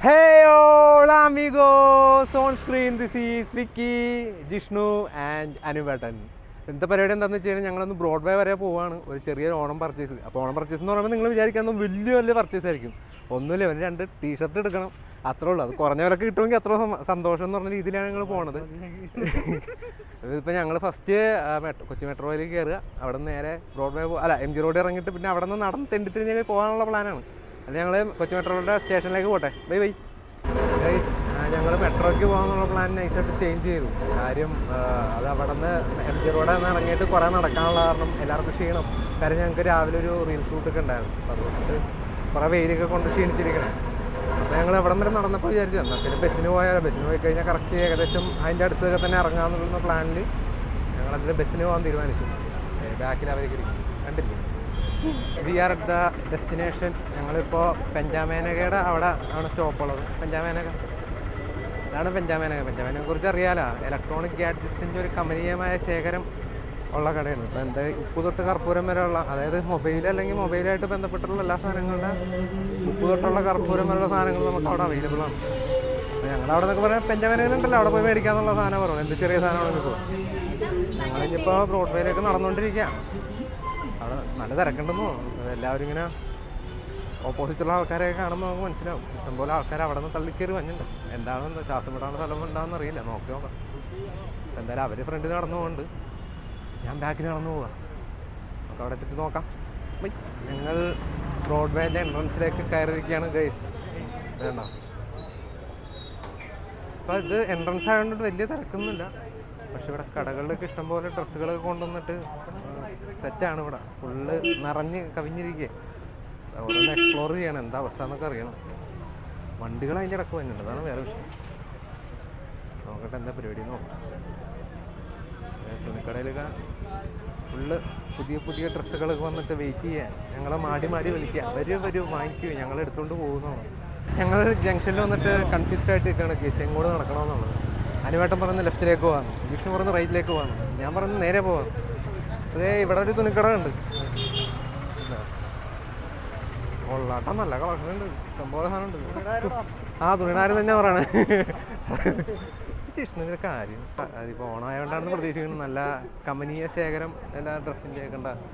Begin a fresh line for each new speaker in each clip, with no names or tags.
Hey all amigos. On screen this is Vicky, Jishnu and അനുവേട്ടൻ എന്താ പരിപാടി എന്താണെന്ന് വെച്ച് കഴിഞ്ഞാൽ ഞങ്ങളൊന്ന് ബ്രോഡ്വേ വരെ പോവാണ്. ഒരു ചെറിയ ഓണം പർച്ചേസ് അപ്പോൾ ഓണം പർച്ചേസ് എന്ന് പറയുമ്പോൾ നിങ്ങൾ വിചാരിക്കുന്നത് വലിയ വലിയ പർച്ചേസ് ആയിരിക്കും. ഒന്നുമില്ല ഒരു രണ്ട് ടീഷർട്ട് എടുക്കണം. അത്രേ ഉള്ളൂ. അത് കുറഞ്ഞ വിലക്ക് കിട്ടുമെങ്കിൽ അത്ര സന്തോഷം എന്ന് പറഞ്ഞ രീതിയിലാണ് ഞങ്ങൾ പോണത്. ഇതിപ്പോൾ ഞങ്ങൾ ഫസ്റ്റ് മെട്രോ കൊച്ചി മെട്രോയിൽ കയറുക അവിടെ നിന്ന് നേരെ ബ്രോഡ്വേ അല്ല എം ജി റോഡ് ഇറങ്ങിയിട്ട് പിന്നെ അവിടെ നിന്ന് നടന്ന് തെണ്ടി തിരിഞ്ഞ് പോകാനുള്ള പ്ലാനാണ് അത് ഞങ്ങൾ കൊച്ചു മെട്രോയുടെ സ്റ്റേഷനിലേക്ക് പോട്ടെ. Bye bye. ഗൈസ് ഞങ്ങൾ മെട്രോയ്ക്ക് പോകാമെന്നുള്ള പ്ലാൻ നൈസായിട്ട് ചേഞ്ച് ചെയ്തു. കാര്യം അത് അവിടെ നിന്ന് എം ജി റോഡിൽ നിന്ന് ഇറങ്ങിയിട്ട് കുറേ നടക്കാനുള്ള കാരണം എല്ലാവർക്കും ക്ഷീണം. കാര്യം ഞങ്ങൾക്ക് രാവിലെ ഒരു റീൽ ഷൂട്ടൊക്കെ ഉണ്ടായിരുന്നു. അപ്പോൾ അതുകൊണ്ട് കുറേ വെയിലൊക്കെ കൊണ്ട് ക്ഷീണിച്ചിരിക്കണേ. അപ്പോൾ ഞങ്ങൾ എവിടെ വരെ നടന്നപ്പോൾ വിചാരിച്ചു എന്നാൽ പിന്നെ ബസ്സിന് പോയാലോ. ബസ്സിന് പോയി കഴിഞ്ഞാൽ കറക്റ്റ് ഏകദേശം അതിന്റെ അടുത്തൊക്കെ തന്നെ ഇറങ്ങാമെന്നുള്ള പ്ലാനിൽ ഞങ്ങളതിൽ ബസ്സിന് പോകാൻ തീരുമാനിച്ചു. ബാക്കിൽ അവരൊക്കെ ഇരിക്കും കണ്ടില്ലേ we are at the destination ഞങ്ങളിപ്പോൾ പെഞ്ചാമേനകയുടെ അവിടെ ആണ് സ്റ്റോപ്പ് ഉള്ളത്. പെഞ്ചാമേനക. ഇതാണ് പെഞ്ചാമേനക. പെഞ്ചാമേനയെ കുറിച്ച് അറിയാലോ. ഇലക്ട്രോണിക് ഗാഡ്ജറ്റ്സിന്റെ ഒരു കമനീയമായ ശേഖരം ഉള്ള കടയാണ്. ഇപ്പം എന്താ ഉപ്പ് തൊട്ട് കർപ്പൂരം വരെയുള്ള അതായത് മൊബൈൽ അല്ലെങ്കിൽ മൊബൈലായിട്ട് ബന്ധപ്പെട്ടുള്ള എല്ലാ സാധനങ്ങളുടെ ഉപ്പ് തൊട്ടുള്ള കർപ്പൂരം വരെയുള്ള സാധനങ്ങൾ നമുക്ക് അവിടെ അവൈലബിൾ ആണ്. അപ്പോൾ ഞങ്ങളുടെ അവിടെ നിന്നൊക്കെ പറഞ്ഞാൽ ഉണ്ടല്ലോ. അവിടെ പോയി മേടിക്കാന്നുള്ള സാധനം പറഞ്ഞു എന്ത് ചെറിയ സാധനമാണെങ്കിൽ ഇപ്പോൾ ഞങ്ങളിപ്പോൾ ബ്രോഡ്വേയിലേക്ക് നടന്നുകൊണ്ടിരിക്കുക അവിടെ നല്ല തിരക്കുണ്ടെന്ന്? തോന്നുന്നു എല്ലാവരും ഇങ്ങനെ ഓപ്പോസിറ്റുള്ള ആൾക്കാരെയൊക്കെ കാണുമ്പോൾ നമുക്ക് മനസ്സിലാവും. ഇഷ്ടംപോലെ ആൾക്കാർ അവിടെ നിന്ന് തള്ളിക്കയറി വന്നിട്ടുണ്ട്. എന്താണെന്ന് ശ്വാസം വിടാനുള്ള സ്ഥലം ഉണ്ടാകുന്ന അറിയില്ല. നോക്കി നോക്കാം. എന്തായാലും അവർ ഫ്രണ്ടിൽ നടന്നു പോകുന്നുണ്ട് ഞാൻ ബാക്കിൽ നടന്നു പോവാം. നമുക്ക് അവിടെ എത്തിയിട്ട് നോക്കാം. ഞങ്ങൾ ബ്രോഡ്വേന്റെ എൻട്രൻസിലേക്ക് കയറിയിരിക്കുകയാണ് ഗൈസ് വേണ്ട അപ്പോൾ ഇത് എൻട്രൻസ് ആയതുകൊണ്ട് വലിയ തിരക്കൊന്നുമില്ല. പക്ഷെ ഇവിടെ കടകളിലൊക്കെ ഇഷ്ടംപോലെ ഡ്രസ്സുകളൊക്കെ കൊണ്ടുവന്നിട്ട് സെറ്റാണ് ഇവിടെ. ഫുള്ള് നിറഞ്ഞ് കവിഞ്ഞിരിക്കുക ഓരോന്ന് എക്സ്പ്ലോർ ചെയ്യണം എന്താ അവസ്ഥ എന്നൊക്കെ അറിയണം. വണ്ടികൾ അതിന്റെ ഇടയ്ക്ക് വരുന്നുണ്ട് അതാണ് വേറെ വിഷയം. നോക്കട്ടെ എന്താ പരിപാടി നോക്കാം. തുണിക്കടയിലൊക്കെ ഫുള്ള് പുതിയ പുതിയ ഡ്രസ്സുകളൊക്കെ വന്നിട്ട് വെയിറ്റ് ചെയ്യാൻ ഞങ്ങളെ മാടി മാടി വിളിക്കുക വരൂ വരൂ വാങ്ങിക്കൂ. ഞങ്ങൾ എടുത്തുകൊണ്ട് പോകുന്നതാണ്. ഞങ്ങൾ ജംഗ്ഷനിൽ വന്നിട്ട് കൺഫ്യൂസ്ഡ് ആയിട്ട് നിൽക്കുകയാണ്. കേസ് എങ്ങോട്ട് നടക്കണമെന്നുള്ളത്. അനുവേട്ടൻ പറഞ്ഞ് ലെഫ്റ്റിലേക്ക് പോകാമെന്ന് വിഷ്ണു പറഞ്ഞ് റൈറ്റിലേക്ക് പോകാമെന്ന് ഞാൻ പറഞ്ഞ് നേരെ പോകാം. അതേ ഇവിടെ ഒരു തുണിക്കട ഉണ്ട് കൊള്ളാട്ടം. നല്ല കളക്ഷനുണ്ട് ഇഷ്ടംപോലെ സാധനം ഉണ്ട് ആ തുണിനാരും തന്നെ പറയണേ. വിഷ്ണുവിന്റെ കാര്യം. അതിപ്പോൾ ഓണായതുകൊണ്ടാണ് പ്രതീക്ഷിക്കുന്നത് നല്ല കമ്പനിയെ ശേഖരം എല്ലാ ഡ്രസ്സിന്റെ ഒക്കെ ഉണ്ടാകും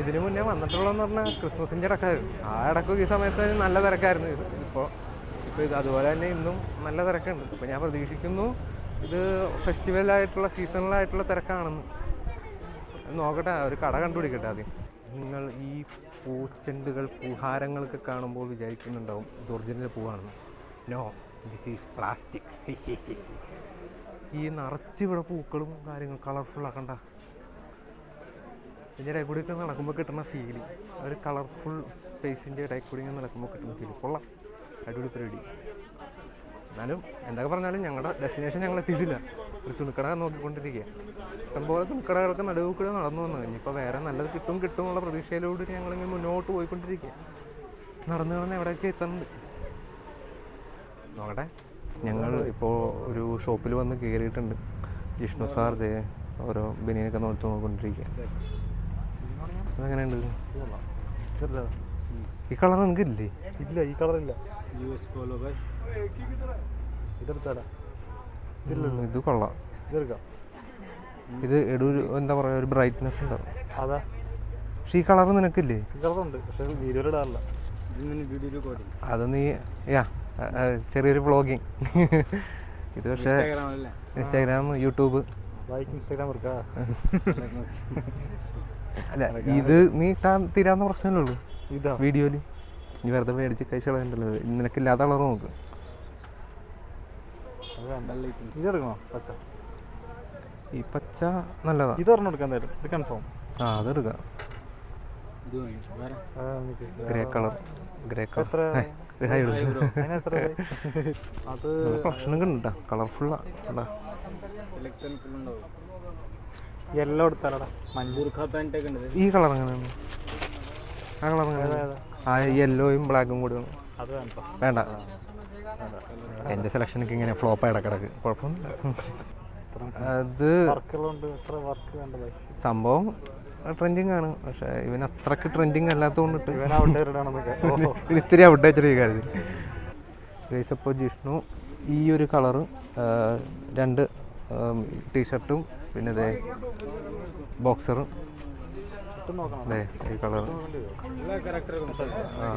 ഇതിനു മുന്നേ വന്നിട്ടുള്ളതെന്ന് പറഞ്ഞാൽ ക്രിസ്മസിന്റെ ഇടക്കായിരുന്നു ആ ഇടയ്ക്ക് ഈ സമയത്ത് നല്ല തിരക്കായിരുന്നു. ഇപ്പോൾ ഇപ്പോൾ ഇത് അതുപോലെ തന്നെ ഇന്നും നല്ല തിരക്കുണ്ട്. അപ്പോൾ ഞാൻ പ്രതീക്ഷിക്കുന്നു ഇത് ഫെസ്റ്റിവലായിട്ടുള്ള സീസണലായിട്ടുള്ള തിരക്കാണെന്ന്. നോക്കട്ടെ ഒരു കട കണ്ടുപിടിക്കട്ടെ ആദ്യം. നിങ്ങൾ ഈ പൂച്ചെണ്ടുകൾ പൂഹാരങ്ങളൊക്കെ കാണുമ്പോൾ വിചാരിക്കുന്നുണ്ടാവും ഇത് ഒറിജിനൽ പൂവാണെന്ന്. നോ ദിസ് ഈസ് പ്ലാസ്റ്റിക് ഈ നിറച്ച് ഇവിടെ പൂക്കളും കാര്യങ്ങളും കളർഫുൾ ആക്കണ്ട. ഇതിന്റെ ഇടയിൽ കൂടി നടക്കുമ്പോൾ കിട്ടുന്ന ഫീൽ ഒരു കളർഫുൾ സ്പേസിന്റെ ഇടയിൽ കൂടി നടക്കുമ്പോൾ കിട്ടുന്ന ഫീൽ കൊള്ളാം. അടിപൊളി പരിപാടി. എന്നാലും എന്തൊക്കെ പറഞ്ഞാലും ഞങ്ങളുടെ ഡെസ്റ്റിനേഷൻ ഞങ്ങൾ എത്തിയിട്ടില്ല. ഒരു തുണിക്കട നോക്കിക്കൊണ്ടിരിക്കുക ഇഷ്ടംപോലെ തുണിക്കടകൾക്ക് നടുവ് കൂടെ നടന്നു വന്നു. ഇനിയിപ്പോൾ വേറെ നല്ലത് കിട്ടും കിട്ടും എന്നുള്ള പ്രതീക്ഷയിലൂടെ ഞങ്ങളിങ്ങനെ മുന്നോട്ട് പോയിക്കൊണ്ടിരിക്കുക നടന്നു നടന്ന് എവിടെയൊക്കെ എത്തുന്നുണ്ട് നോക്കട്ടെ. ഞങ്ങൾ ഇപ്പോൾ ഒരു ഷോപ്പിൽ വന്ന് കയറിയിട്ടുണ്ട് ജിഷ്ണു സാർ ജയ ഓരോ ബനിയനൊക്കെ നോക്കി നോക്കിക്കൊണ്ടിരിക്കുക അതെങ്ങനെയുണ്ട്? ഈ കളർ നിങ്ങൾക്ക് ഇല്ലേ
ഇല്ല ഈ കളർ
പോലോ ബൈ
ഇതെടുത്താടാ.
ഇത് കൊള്ളാം.
ഇതെടുക്കാം.
ഇത് എടു എന്താ പറയുക ഒരു ബ്രൈറ്റ്നെസ് ഉണ്ടാവും.
അതാ.
പക്ഷേ ഈ കളർ നിനക്കില്ലേ?
ഈ കളറുണ്ട് പക്ഷെ വീഡിയോയിൽ ഇടാറില്ല.
ഇതിന് വീഡിയോ റെക്കോർഡിംഗ്
അത് നീ യാ ചെറിയൊരു വ്ളോഗിങ് ഇത് പക്ഷേ
ഇൻസ്റ്റാഗ്രാം അല്ലേ?
ഇൻസ്റ്റാഗ്രാം യൂട്യൂബ് അല്ല ഇത് നീ തീരാവുന്ന പ്രശ്നമല്ലേ ഉള്ളൂ?
ഇതാ.
വീഡിയോയിൽ നീ വെറുതെ മേടിച്ച് കഴിച്ച് കളയണ്ടല്ലോ. നിനക്കില്ലാത്ത കളർ നോക്ക്.
ഇതെടുക്കണോ പച്ച.
ഈ പച്ച നല്ലതാ.
ഇത് ഒരെണ്ണം എടുക്കാൻ തരും ഇത് കൺഫേം
ആ അതെടുക്കാം. ഗ്രേ കളർ ഗ്രേ കളർ
അത്
ഭക്ഷണം കണ്ടാ
കളർഫുള്ളാ
എല്ലാം എടുത്താലടാ
ഈ കളർ എങ്ങനെയാണ്? ആ കളർ എങ്ങനെയാണ്? ആ യെല്ലോയും ബ്ലാക്കും കൂടി
വേണ്ട?
എന്റെ സെലക്ഷനൊക്കെ ഇങ്ങനെ ഫ്ലോപ്പ് ഇടക്കിടക്ക്. കുഴപ്പമൊന്നുമില്ല. അത് സംഭവം ട്രെൻഡിങ് ആണ്. പക്ഷേ ഇവൻ അത്രയ്ക്ക് ട്രെൻഡിങ് അല്ലാത്തതുകൊണ്ടിട്ട്
ഇവൻ
ഇത്തിരി ഔട്ടായിട്ട് ഈ കാര്യത്തിൽ ഗൈസ് അപ്പോൾ ജിഷ്ണു ഈ ഒരു കളറ് രണ്ട് ടീഷർട്ടും പിന്നെ ഇതേ ബോക്സറും ഈ കളർ ആ.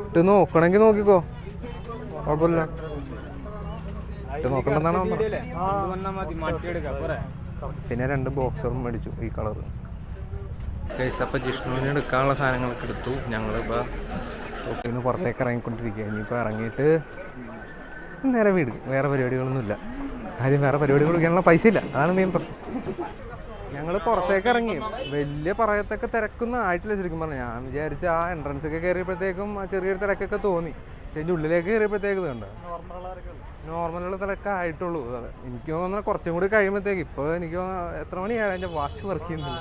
ഇട്ട് നോക്കണമെങ്കിൽ നോക്കിക്കോ. കുഴപ്പമില്ല. ഇട്ട് നോക്കണ്ടെന്നാണ് പിന്നെ രണ്ട് ബോക്സറും മേടിച്ചു ഈ കളർ കേസ് അപ്പോൾ ജിഷ്ണുവിന് എടുക്കാനുള്ള സാധനങ്ങളൊക്കെ എടുത്തു. ഞങ്ങളിപ്പോൾ ഷോപ്പിൽ നിന്ന് പുറത്തേക്ക് ഇറങ്ങിക്കൊണ്ടിരിക്കുക ഇനിയിപ്പോൾ ഇറങ്ങിയിട്ട് നേരെ വീട് വേറെ പരിപാടികളൊന്നുമില്ല. കാര്യം വേറെ പരിപാടി കൊടുക്കാനുള്ള പൈസ ഇല്ല അതാണ് മെയിൻ പ്രശ്നം. ഞങ്ങൾ പുറത്തേക്ക് ഇറങ്ങി. വലിയ പറയത്തൊക്കെ തിരക്കൊന്നും ആയിട്ടില്ല ശരിക്കും പറഞ്ഞു. ഞാൻ വിചാരിച്ച ആ എൻട്രൻസ് ഒക്കെ കയറിയപ്പോഴത്തേക്കും ആ ചെറിയൊരു തിരക്കൊക്കെ തോന്നി. പക്ഷേ അതിന്റെ ഉള്ളിലേക്ക് കയറിയപ്പോഴത്തേക്ക് ഇതുണ്ട് നോർമലുള്ള തിരക്ക് ആയിട്ടുള്ളൂ. അതെ. എനിക്ക് തോന്നുന്നത് കുറച്ചും കൂടി കഴിയുമ്പോഴത്തേക്ക് ഇപ്പോൾ എനിക്ക് തോന്നുന്നു എത്ര മണിയാണ് എന്റെ വാച്ച് വർക്ക് ചെയ്യുന്നത്?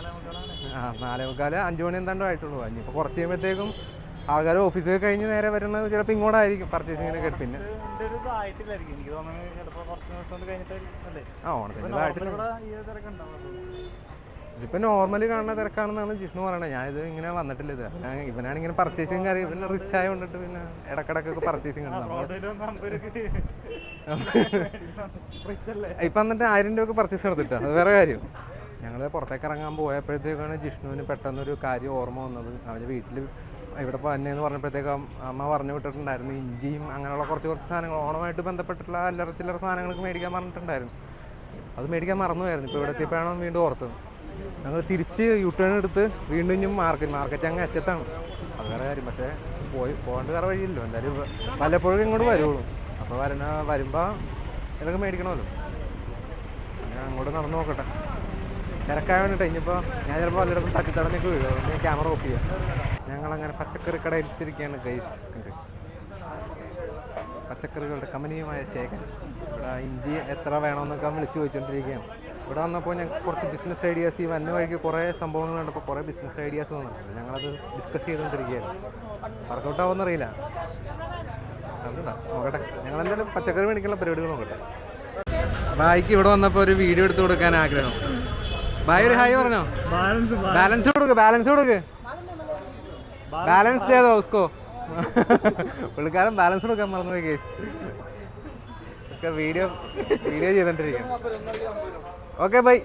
ആ നാലേ മുക്കാൽ അഞ്ച് മണി എന്താണ്ടോ ആയിട്ടുള്ളൂ. ഇനിയിപ്പോൾ കുറച്ച് കഴിയുമ്പോഴത്തേക്കും ആൾക്കാർ ഓഫീസൊക്കെ കഴിഞ്ഞ് നേരെ വരുന്നത് ചിലപ്പോൾ ഇങ്ങോട്ടായിരിക്കും പർച്ചേസിങ്ങിനൊക്കെ പിന്നെ ആ ഇതിപ്പോൾ നോർമലി കാണുന്ന തിരക്കാണെന്നാണ് ജിഷ്ണു പറയണത്. ഞാനിത് ഇങ്ങനെ വന്നിട്ടില്ല ഇത്. ഇവനാണ് ഇങ്ങനെ പർച്ചേസിങ് കാര്യം പിന്നെ റിച്ച് ആയതുകൊണ്ടിട്ട് പിന്നെ ഇടക്കിടക്കൊക്കെ പർച്ചേസിങ് ഇപ്പൊ എന്നിട്ട് ആയിരം രൂപ പർച്ചേസ് നടത്തിട്ടാ അത് വേറെ കാര്യം. ഞങ്ങൾ പുറത്തേക്ക് ഇറങ്ങാൻ പോയപ്പോഴത്തേക്കാണ് ജിഷ്ണുവിന് പെട്ടെന്നൊരു കാര്യം ഓർമ്മ വന്നത്. അവന്റെ വീട്ടിൽ ഇവിടെ എന്ന് പറഞ്ഞപ്പോഴത്തേക്കും അമ്മ പറഞ്ഞു വിട്ടിട്ടുണ്ടായിരുന്നു ഇഞ്ചിയും അങ്ങനെയുള്ള കുറച്ച് കുറച്ച് സാധനങ്ങൾ ഓണമായിട്ട് ബന്ധപ്പെട്ടിട്ടുള്ള അല്ലറ ചില്ലറ സാധനങ്ങൾക്ക് മേടിക്കാൻ പറഞ്ഞിട്ടുണ്ടായിരുന്നു. അത് മേടിക്കാൻ മറന്നുമായിരുന്നു ഇപ്പോൾ ഇവിടെ എത്തിയപ്പോഴാണ് വീണ്ടും ഓർത്തത്. ഞങ്ങൾ തിരിച്ച് യു ടേൺ എടുത്ത് വീണ്ടും ഇഞ്ഞും മാർക്കറ്റ് മാർക്കറ്റ് അങ്ങ് അറ്റത്താണ്. അത് വേറെ കാര്യം പക്ഷേ പോയി പോകേണ്ട വേറെ വഴിയില്ലല്ലോ. എന്തായാലും പലപ്പോഴും ഇങ്ങോട്ട് വരുള്ളൂ. അപ്പോൾ വരണ വരുമ്പോൾ ഇതൊക്കെ മേടിക്കണമല്ലോ. ഞാൻ അങ്ങോട്ട് നടന്നു നോക്കട്ടെ. തിരക്കായ വേണ്ടിട്ട് ഇനിയിപ്പോൾ ഞാൻ ചിലപ്പോൾ വല്ലയിടത്തും തട്ടിത്തടഞ്ഞൊക്കെ വീഴും. ക്യാമറ ഓഫ് ചെയ്യാം. ഞങ്ങളങ്ങനെ പച്ചക്കറി കട എടുത്തിരിക്കുകയാണ് ഗൈസ് കണ്ട്? പച്ചക്കറികളുടെ കമനീയമായ ശേഖരം. ഇവിടെ ഇഞ്ചി എത്ര വേണമെന്നൊക്കെ വിളിച്ച് ചോദിച്ചുകൊണ്ടിരിക്കുകയാണ് ഇവിടെ വന്നപ്പോൾ ഞങ്ങൾക്ക് കുറച്ച് ബിസിനസ് ഐഡിയാസ് ഈ വന്ന വഴിക്ക് കുറേ സംഭവങ്ങൾ കണ്ടപ്പോൾ കുറേ ബിസിനസ് ഐഡിയാസ് വന്നിട്ടുണ്ട്. ഞങ്ങളത് ഡിസ്കസ് ചെയ്തുകൊണ്ടിരിക്കുകയായിരുന്നു വർക്കൗട്ട് ആവുമെന്നറിയില്ല. അതുകൊണ്ടാ നോക്കട്ടെ. ഞങ്ങൾ എന്തായാലും പച്ചക്കറി മേടിക്കാനുള്ള പരിപാടികൾ നോക്കട്ടെ. ബായിക്ക് ഇവിടെ വന്നപ്പോൾ ഒരു വീഡിയോ എടുത്ത് കൊടുക്കാൻ ആഗ്രഹം. ബായ് ഒരു ഹായ് പറഞ്ഞോ?
ബാലൻസ്
ബാലൻസ് കൊടുക്ക് ബാലൻസ് കൊടുക്ക്. ബാലൻസ് ചെയ്തോ ഉസ്കോ. പുള്ളിക്കാരൻ ബാലൻസ് കൊടുക്കാൻ മറന്നു കേസ് ഒക്കെ വീഡിയോ വീഡിയോ ചെയ്തോണ്ടിരിക്കും ഓക്കെ ബൈ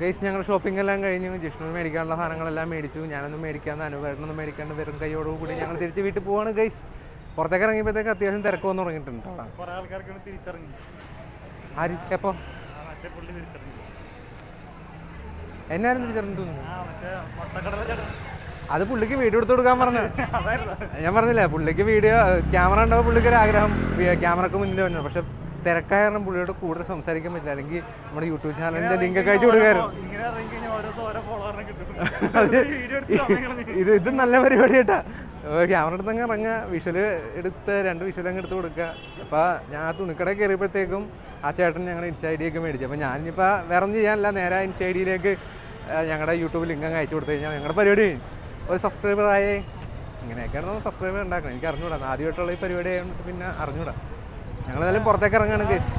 ഗൈസ് ഞങ്ങൾ ഷോപ്പിംഗ് എല്ലാം കഴിഞ്ഞു. ജിഷ്ണു മേടിക്കാനുള്ള സാധനങ്ങളെല്ലാം മേടിച്ചു. ഞാനൊന്നും മേടിക്കാന്ന് അനുവേട്ടനൊന്നും മേടിക്കാണ്ട് വെറും കൈയോടുകൂടി ഞങ്ങൾ തിരിച്ച് വീട്ടിൽ പോവാണ് ഗൈസ് പുറത്തേക്ക് ഇറങ്ങിയപ്പോഴത്തേക്ക് അത്യാവശ്യം തിരക്ക് വന്ന് തുടങ്ങിയിട്ടുണ്ട് അവിടെ ആര്? എപ്പോ?
എന്നായിരുന്നു തിരിച്ചറിഞ്ഞു
അത് പുള്ളിക്ക് വീഡിയോ എടുത്ത് കൊടുക്കാൻ പറഞ്ഞു. ഞാൻ പറഞ്ഞില്ലേ പുള്ളിക്ക് വീഡിയോ ക്യാമറ ഉണ്ടാവും പുള്ളിക്ക് ഒരു ആഗ്രഹം. ക്യാമറക്ക് മുന്നിൽ വന്നു. പക്ഷെ തിരക്കായ കാരണം പുള്ളിയോട് കൂടുതൽ സംസാരിക്കാൻ പറ്റില്ല. അല്ലെങ്കിൽ നമ്മുടെ യൂട്യൂബ് ചാനലിന്റെ ലിങ്ക് ഒക്കെ അയച്ചു കൊടുക്കായിരുന്നു. ഇത് ഇത് നല്ല പരിപാടി കേട്ടാ. ക്യാമറ എടുത്ത് അങ്ങ് ഇറങ്ങുക വിഷൽ എടുത്ത് രണ്ട് വിഷ്വൽ അങ്ങ് എടുത്ത് കൊടുക്കുക. അപ്പോൾ ഞാൻ ആ തുണിക്കട കയറിയപ്പോഴത്തേക്കും ആ ചേട്ടൻ ഞങ്ങളുടെ ഇൻസ്റ്റ ഐ ഡി ഒക്കെ മേടിച്ചു. അപ്പോൾ ഞാനിപ്പോൾ വേറെ ഒന്നും ചെയ്യാനില്ല. നേരെ ഇൻസ്റ്റ ഐ ഡിയിലേക്ക് ഞങ്ങളുടെ യൂട്യൂബ് ലിങ്ക് അങ്ങ് അയച്ചു കൊടുത്തു കഴിഞ്ഞാൽ ഞങ്ങളുടെ പരിപാടി കഴിഞ്ഞു. ഒരു സബ്സ്ക്രൈബർ ആയേ. ഇങ്ങനെയൊക്കെയാണ് നമ്മൾ സബ്സ്ക്രൈബർ ഉണ്ടാക്കണം എനിക്ക് അറിഞ്ഞൂടാ. ആദ്യമായിട്ടുള്ള ഈ പരിപാടി ആയതുകൊണ്ട് പിന്നെ അറിഞ്ഞൂടാ. ഞങ്ങൾ എന്തായാലും പുറത്തേക്ക് ഇറങ്ങാണ് കേസ്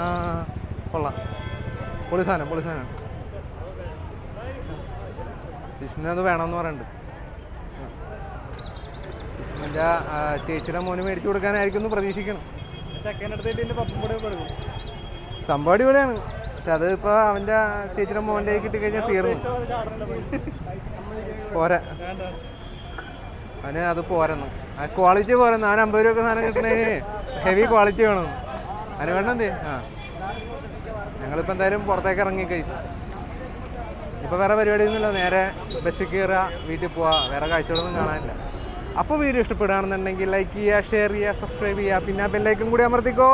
ആ കൊള്ളാം. പൊളി സാധനം പൊളി സാധനം. വിഷ്ണു അത് വേണമെന്ന് പറയുന്നുണ്ട്. വിഷ്ണുവിന്റെ ചേച്ചിയുടെ മോന് മേടിച്ചു കൊടുക്കാനായിരിക്കും എന്ന് പ്രതീക്ഷിക്കണം സംഭവം അടിപൊളിയാണ്. പക്ഷെ അത് ഇപ്പോൾ അവന്റെ ചേച്ചിയുടെ കിട്ടി കഴിഞ്ഞാൽ തീർന്നു. പോരാ. അവന് അത് പോരെന്നു. ആ ക്വാളിറ്റി പോരണം അവൻ അമ്പത് രൂപ സാധനം കിട്ടണേ. ഹെവി ക്വാളിറ്റി വേണം. അതിന് വേണ്ട എന്തേ? ആ. ഞങ്ങളിപ്പോൾ എന്തായാലും പുറത്തേക്ക് ഇറങ്ങി കഴിച്ചു ഇപ്പോൾ വേറെ പരിപാടിയൊന്നുമില്ല നേരെ ബസ്സിൽ കയറുക വീട്ടിൽ പോവുക. വേറെ കാഴ്ചകളൊന്നും കാണാനില്ല. അപ്പോൾ വീഡിയോ ഇഷ്ടപ്പെടുകയാണെന്നുണ്ടെങ്കിൽ ലൈക്ക് ചെയ്യുക ഷെയർ ചെയ്യുക സബ്സ്ക്രൈബ് ചെയ്യുക. പിന്നെ ബെല്ലൈക്കും കൂടി അമർത്തിക്കോ.